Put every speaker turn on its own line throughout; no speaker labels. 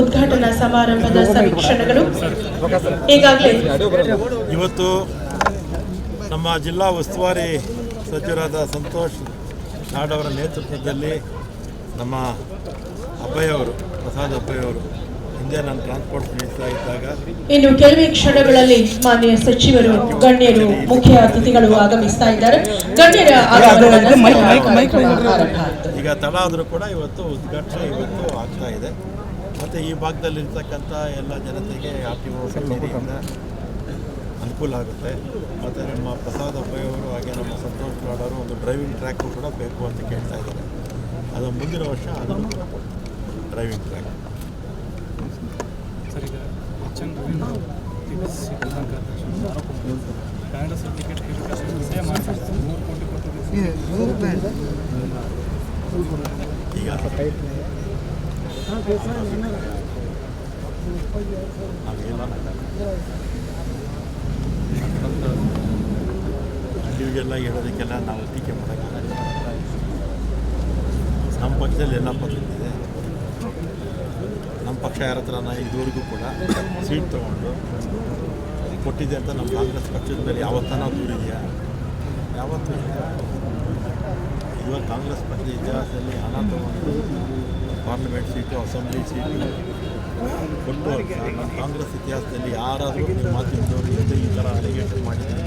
ಉದ್ಘಾಟನಾ ಸಮಾರಂಭದ ಸಮೀಕ್ಷಣಗಳು. ಈಗಾಗಲೇ
ಇವತ್ತು ನಮ್ಮ ಜಿಲ್ಲಾ ಉಸ್ತುವಾರಿ ಸಚಿವರಾದ ಸಂತೋಷ್ ನಾಡವರ ನೇತೃತ್ವದಲ್ಲಿ ನಮ್ಮ ಅಬ್ಬಯ್ಯವರು ಪ್ರಸಾದ್ ಅಬ್ಬಯ್ಯವರು ಹಿಂದೆ ನಾನು ಟ್ರಾನ್ಸ್ಪೋರ್ಟ್ ಮಿನಿಸ್ಟರ್ ಇದ್ದಾಗ
ಇನ್ನು ಕೆಲವೇ ಕ್ಷಣಗಳಲ್ಲಿ ಮಾನ್ಯ ಸಚಿವರು ಗಣ್ಯರು ಮುಖ್ಯ ಅತಿಥಿಗಳು ಆಗಮಿಸ್ತಾ ಇದ್ದಾರೆ. ಗಣ್ಯರ ಆಗಮನದ
ಅದು.
ಈಗ ತಡ ಆದರೂ ಕೂಡ ಇವತ್ತು ಉದ್ಘಾಟನೆ ಇವತ್ತು ಆಗ್ತಾ ಇದೆ. ಮತ್ತು ಈ ಭಾಗದಲ್ಲಿರ್ತಕ್ಕಂಥ ಎಲ್ಲ ಜನತೆಗೆ ಒ ಅನುಕೂಲ ಆಗುತ್ತೆ. ಮತ್ತು ನಮ್ಮ ಪ್ರಸಾದ್ ಅಬ್ಬಯ್ಯವರು ಹಾಗೆ ನಮ್ಮ ಸಂತೋಷ್ ಗೌಡರು ಒಂದು ಡ್ರೈವಿಂಗ್ ಟ್ರ್ಯಾಕು ಕೂಡ ಬೇಕು ಅಂತ ಕೇಳ್ತಾ ಇದ್ದಾರೆ. ಅದು ಮುಂದಿನ ವರ್ಷ ಅದನ್ನು ಕೂಡ ಡ್ರೈವಿಂಗ್ ಟ್ರ್ಯಾಕ್
ಸರ್ ಈಗ ಎಚ್ ಎನ್ ರವೀಂದ್ರ ಟಿಪಿಸಿ ದಿನಾಂಕ ಆರೋಪ ಮಾಡಿದ್ರು. ಕಾಂಗ್ರೆಸ್ ಟಿಕೆಟ್ ಕೇಳಿ ಸೇಮ್ ಮಾಡ್ತಾರೆ ಮೂರು ಕೋಟಿ ಕೊಟ್ಟು
ಈಗ ಹೇಳೋದಕ್ಕೆಲ್ಲ ನಾವು ಟೀಕೆ ಮಾಡೋಕ್ಕಾಗಲ್ಲ ನಮ್ಮ ಪಕ್ಷದಲ್ಲಿ ಎಲ್ಲ ಪಕ್ಷದಿದೆ ನಮ್ಮ ಪಕ್ಷ ಯಾರ ಹತ್ರ ಇದುವರೆಗೂ ಕೂಡ ಸೀಟ್ ತೊಗೊಂಡು ಕೊಟ್ಟಿದೆ ಅಂತ ನಮ್ಮ ಕಾಂಗ್ರೆಸ್ ಪಕ್ಷದ ಮೇಲೆ ಯಾವತ್ತಾನ ದೂರಿದೆಯಾ? ಯಾವತ್ತೂ ಇಲ್ಲ ಇವಾಗ ಕಾಂಗ್ರೆಸ್ ಪಕ್ಷದ ಇತಿಹಾಸದಲ್ಲಿ ಹಣ ತಗೊಂಡು ಪಾರ್ಲಿಮೆಂಟ್ ಸೀಟು, ಅಸೆಂಬ್ಲಿ ಸೀಟು ಕೊಟ್ಟು ನಮ್ಮ ಕಾಂಗ್ರೆಸ್ ಇತಿಹಾಸದಲ್ಲಿ ಯಾರಾದರೂ ನಿಮ್ಮ ಮಾತಿದ್ದವರು ಹಿಂದೆ ಈ ಥರ ಅಲಿಗೇಷನ್ ಮಾಡಿದ್ದಾರೆ.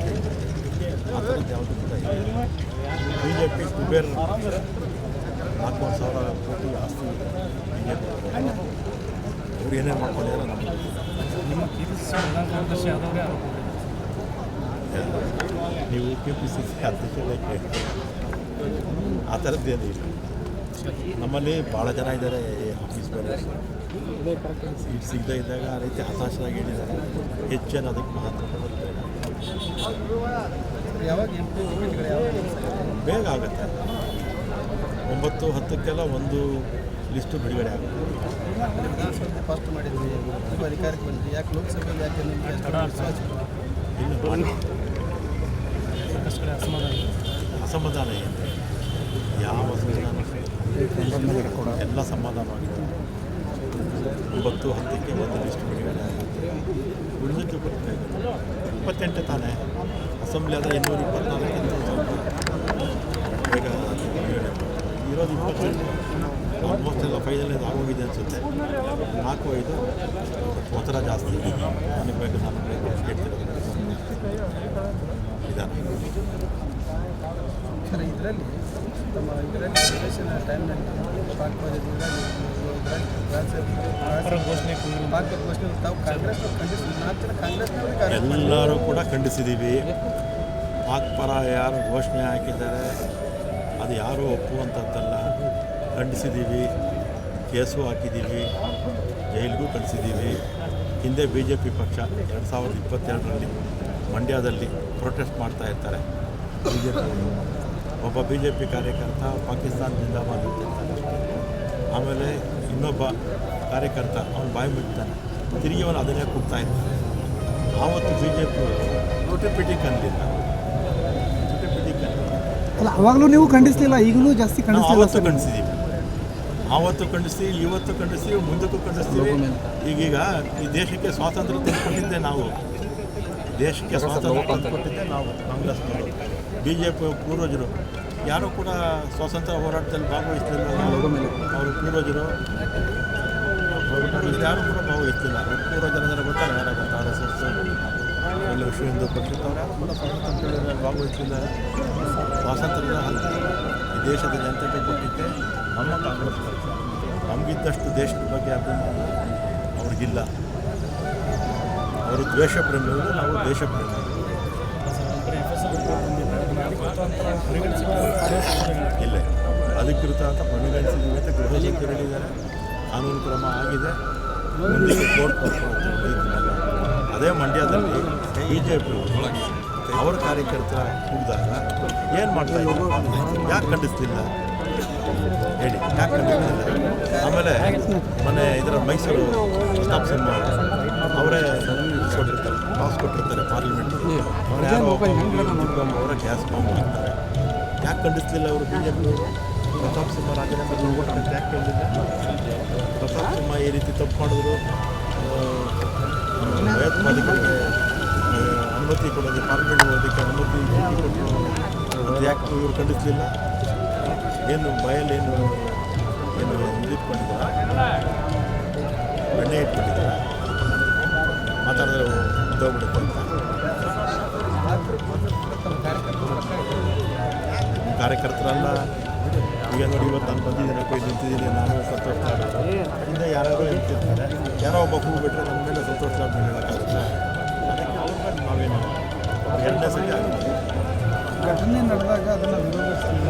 ಆ ಥರದ್ದು ಯಾವುದು ಕೂಡ ಬಿ ಜೆ ಪಿ ಕುಬೇರ್ ನಾಲ್ಕೂವರೆ ಸಾವಿರ ಕೋಟಿ ಆಸ್ತಿ ಬಿ ಜೆ ಪಿ ಅವ್ರು ಏನೇ ಮಾಡ್ಕೊಂಡಿದ್ದಾರೆ
ನಿಮ್ಮ.
ನೀವು ಕೆ ಪಿ ಸಿ ಸಿ ಅಧ್ಯಕ್ಷರೇ ಕೇಳಿ ಆ ಥರದ್ದೇನು ಇಲ್ಲ. ನಮ್ಮಲ್ಲಿ ಭಾಳ ಜನ ಇದ್ದಾರೆ ಆಫೀಸ್ ಬೇರೆ. ಸೀಟ್ ಸಿಗದೇ ಇದ್ದಾಗ ಆ ರೀತಿ ಹತಾಶರಾಗಿ ಹೇಳಿದ್ದಾರೆ ಹೆಚ್ಚೇನು ಅದಕ್ಕೆ ಮಹತ್ವ
ಕೊಡುತ್ತೆ.
ಬೇಗ ಆಗುತ್ತೆ. ಒಂಬತ್ತು ಹತ್ತಕ್ಕೆಲ್ಲ ಒಂದು ಲಿಸ್ಟು ಬಿಡುಗಡೆ ಆಗುತ್ತೆ.
ವಿಧಾನಸಭೆ ಫಸ್ಟ್ ಮಾಡಿದ್ವಿ ಈಗ ಅಧಿಕಾರಕ್ಕೆ ಬಂದ್ವಿ ಯಾಕೆ ಲೋಕಸಭೆಯಲ್ಲಿ ಯಾಕೆ ನಿಮಗೆ
ಅಸಮಾಧಾನ
ಅಸಮಾಧಾನ ಏನು ಯಾವ ಎಲ್ಲ ಸಮಾಧಾನವಾಗಿತ್ತು ಒಂಬತ್ತು ಹತ್ತಕ್ಕೆ ಒಂದು ಲಿಸ್ಟ್ ಉಳಿದಕ್ಕೆ ಉಳಿದದ್ದು ಬರುತ್ತೆ ಇಪ್ಪತ್ತೆಂಟು ತಾನೇ. ಅಸೆಂಬ್ಲಿ ಆದರೆ ಇನ್ನೂರ ಇಪ್ಪತ್ನಾಲ್ಕಿಂತ ಬೇಗ ಇರೋದು ಇಪ್ಪತ್ತೆಂಟು. ಆಲ್ಮೋಸ್ಟ್ ಎಲ್ಲ ಫೈನಲ್ ಆಗೋಗಿದೆ ಅನಿಸುತ್ತೆ. ನಾಲ್ಕು, ಐದು ಒತ್ತಡ ಜಾಸ್ತಿ. ನನಗೆ ಬೇಕು ನಾನು ಬೇಕು
ಸರ್ ಇದರಲ್ಲಿ ನಮ್ಮ ಇದರಲ್ಲಿ ಎಲೆಕ್ಷನ್ ಟೈಮ್ನಲ್ಲಿ ಪಾಕ್
ಎಲ್ಲರೂ ಕೂಡ ಖಂಡಿಸಿದ್ದೀವಿ. ಪಾಕ್ ಪರ ಯಾರು ಘೋಷಣೆ ಹಾಕಿದ್ದಾರೆ ಅದು ಯಾರೂ ಒಪ್ಪುವಂಥದ್ದಲ್ಲ. ಖಂಡಿಸಿದ್ದೀವಿ. ಕೇಸು ಹಾಕಿದ್ದೀವಿ. ಜೈಲಿಗೂ ಕಳಿಸಿದ್ದೀವಿ. ಹಿಂದೆ ಬಿ ಜೆ ಪಿ ಪಕ್ಷ ಎರಡು ಸಾವಿರದ ಇಪ್ಪತ್ತೆರಡರಲ್ಲಿ ಮಂಡ್ಯದಲ್ಲಿ ಪ್ರೊಟೆಸ್ಟ್ ಮಾಡ್ತಾ ಇರ್ತಾರೆ. ಬಿ ಜೆ ಪಿ ಒಬ್ಬ ಬಿ ಜೆ ಪಿ ಕಾರ್ಯಕರ್ತ ಪಾಕಿಸ್ತಾನದಿಂದ ಬಂದಿರ್ತಾನೆ ಆಮೇಲೆ ಇನ್ನೊಬ್ಬ ಕಾರ್ಯಕರ್ತ ಅವನು ಬಾಯಿ ಬಿಡ್ತಾನೆ ತಿರುಗಿ ಅವನು ಅದನ್ನೇ ಕೊಡ್ತಾ ಇರ್ತಾನೆ. ಆವತ್ತು ಬಿ ಜೆ ಪಿ ಟುಟಿಪಿಟಿ ಕಂದಿಲ್ಲ ಪಿಟಿ ಕಂದಿಲ್ಲ
ಅಲ್ಲ ಅವಾಗಲೂ ನೀವು ಖಂಡಿಸ್ತಿಲ್ಲ ಈಗಲೂ ಜಾಸ್ತಿ
ಆವತ್ತು ಖಂಡಿಸಿದ್ದೀವಿ ಆವತ್ತು ಖಂಡಿಸ್ತೀವಿ ಇವತ್ತು ಖಂಡಿಸ್ತೀವಿ ಮುಂದಕ್ಕೂ ಖಂಡಿಸ್ತೀವಿ. ಈಗೀಗ ಈ ದೇಶಕ್ಕೆ ಸ್ವಾತಂತ್ರ್ಯ ತಂದುಕೊಟ್ಟಿದ್ದೆ ನಾವು. ದೇಶಕ್ಕೆ ಸ್ವಾತಂತ್ರ್ಯ ತಂದುಕೊಟ್ಟಿದ್ದೆ ನಾವು ಕಾಂಗ್ರೆಸ್ನವರು ಬಿ ಜೆ ಪಿ ಪೂರ್ವಜರು, ಯಾರೂ ಕೂಡ ಸ್ವಾತಂತ್ರ್ಯ ಹೋರಾಟದಲ್ಲಿ ಭಾಗವಹಿಸ್ತಿಲ್ಲ ಅವರು ಪೂರ್ವಜರು. ಅವರು ಯಾರು ಕೂಡ ಭಾಗವಹಿಸ್ತಿಲ್ಲ ಅವ್ರ ಪೂರ್ವಜರ ಗೊತ್ತಲ್ಲ ಯಾರು ಗೊತ್ತಾ ಆರ್ ಎಸ್ ಎಸ್ ಎಲ್ಲ ವಿಶ್ವ ಹಿಂದೂ ಪರಿಷತ್ ಅವ್ರು ಯಾರು ಕೂಡ ಸ್ವಾತಂತ್ರ್ಯ ಭಾಗವಹಿಸ್ತಿಲ್ಲ ಸ್ವಾತಂತ್ರ್ಯದ ಹಂತ. ದೇಶದ ಜನತೆಗೆ ಕೊಟ್ಟಿದ್ದೆ. ನಮ್ಮ ಕಾಂಗ್ರೆಸ್ ನಮಗಿದ್ದಷ್ಟು ದೇಶದ ಬಗ್ಗೆ ಅಭಿಮಾನ ಅವ್ರಿಗಿಲ್ಲ. ಅವರು ದ್ವೇಷ ಪ್ರೇಮಿಗಳು, ನಾವು ದೇಶ ಪ್ರೇಮಿಗಳು. ಇಲ್ಲ. ಅಧಿಕೃತ ಅಂತ ಪರಿಗಣಿಸಿದ್ದೀವಿ ಅಂತ ಗೃಹ ಸಚಿವರು ಹೇಳಿದ್ದಾರೆ ಕಾನೂನು ಕ್ರಮ ಆಗಿದೆ. ಮುಂದೆ ಕೋರ್ಟ್ ಅದೇ ಮಂಡ್ಯದಲ್ಲಿ ಬಿ ಜೆ ಪಿ ಅವರ ಕಾರ್ಯಕರ್ತರ ಕೂಡಿದಾಗ ಏನು ಮಾಡ್ತಾ ಇದ್ರು ಯಾಕೆ ಖಂಡಿಸ್ತಿಲ್ಲ ಹೇಳಿ, ಯಾಕೆ ಖಂಡಿಸ್ತಿಲ್ಲ ಆಮೇಲೆ ಮೊನ್ನೆ ಇದರ ಮೈಸೂರು ಸ್ಟಾಪ್ ಸಿನಿಮಾ. ಅವರೇ ಕೊಟ್ಟಿರ್ತಾರೆ ಪಾಸ್ ಕೊಟ್ಟಿರ್ತಾರೆ ಪಾರ್ಲಿಮೆಂಟ್ ಅವ್ರು. ಗ್ಯಾಸ್ ಬಾಂಬ್ ಹಾಕ್ತಾರೆ. ಯಾಕೆ ಖಂಡಿಸ್ಲಿಲ್ಲ ಅವರು B J P Pratap Simha ರಾಜೀನಾಮೆ ಯಾಕೆ ಕೇಳಿಲ್ಲ ಪ್ರತಾಪ್ ಸಿಂಹ ಈ ರೀತಿ ತಪ್ಪು ಮಾಡಿದ್ರು. ಭಯೋತ್ಪಾದಕರಿಗೆ ಅನುಮತಿ ಕೊಡೋದು ಪಾರ್ಲಿಮೆಂಟ್ ಹೋಗೋದಕ್ಕೆ ಅನುಮತಿ ಯಾಕೆ ಇವರು ಖಂಡಿಸಲಿಲ್ಲ? ಏನು ಬಯಲೇನು ಏನು ಏನು ಇದಿಟ್ಕೊಂಡಿದ್ದಾರ ಬೆಣ್ಣೆ ಇಟ್ಕೊಂಡಿದ್ದಾರ ಕಾರ್ಯಕರ್ತರಲ್ಲ ಈಗ ನೋಡಿ ಇವತ್ತು ನಾನು ಬಂದಿದ್ದೀನಿ ಕೊಯ್ ನಿಂತಿದ್ದೀನಿ ನಾನು ಸಂತೋಷ ಇಂದ ಯಾರಾದರೂ ಹೇಳ್ತಿರ್ತಾರೆ. ಯಾರೋ ಒಬ್ಬ ಹೂ ಬಿಟ್ಟರೆ ನಮ್ಮ ಮೇಲೆ ಸಂತೋಷ ಅಂತ ಹೇಳೋಕ್ಕಾಗುತ್ತೆ ಅದಕ್ಕೆ ಅವ್ರ ಮೇಲೆ ನಾವೇನು ಎರಡನೇ ಸತಿ ಆಗುತ್ತೆ.
ಘಟನೆ ನಡೆದಾಗ ಅದನ್ನು ವಿರೋಧಿಸ್ತಿಲ್ಲ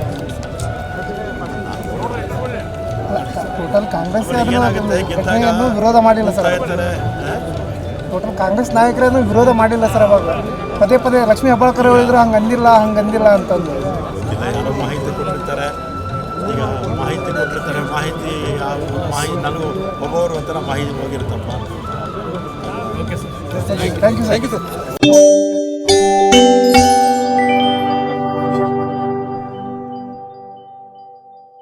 ಟೋಟಲ್ ಕಾಂಗ್ರೆಸ್ ವಿರೋಧ ಮಾಡಿಲ್ಲ ಸರ್ ಟೋಟಲ್ ಕಾಂಗ್ರೆಸ್ ನಾಯಕರನ್ನು ವಿರೋಧ ಮಾಡಿಲ್ಲ ಸರ್ ಅವಾಗ. ಪದೇ ಪದೇ ಲಕ್ಷ್ಮೀ ಹೆಬ್ಬಾಳ್ಕರ್ ಹೇಳಿದ್ರು ಹಂಗೆ ಅಂದಿಲ್ಲ ಹಂಗೆ ಅಂದಿಲ್ಲ ಅಂತಂದು
ಮಾಹಿತಿ ಕೊಟ್ಟಿರ್ತಾರೆ. ಮಾಹಿತಿ ಮಾಹಿತಿ ನನಗೂ ಒಬ್ಬೊಬ್ಬರು ಒಂಥರ ಮಾಹಿತಿ ಹೋಗಿರುತ್ತಪ್ಪ
ಥ್ಯಾಂಕ್ ಯು ಸರ್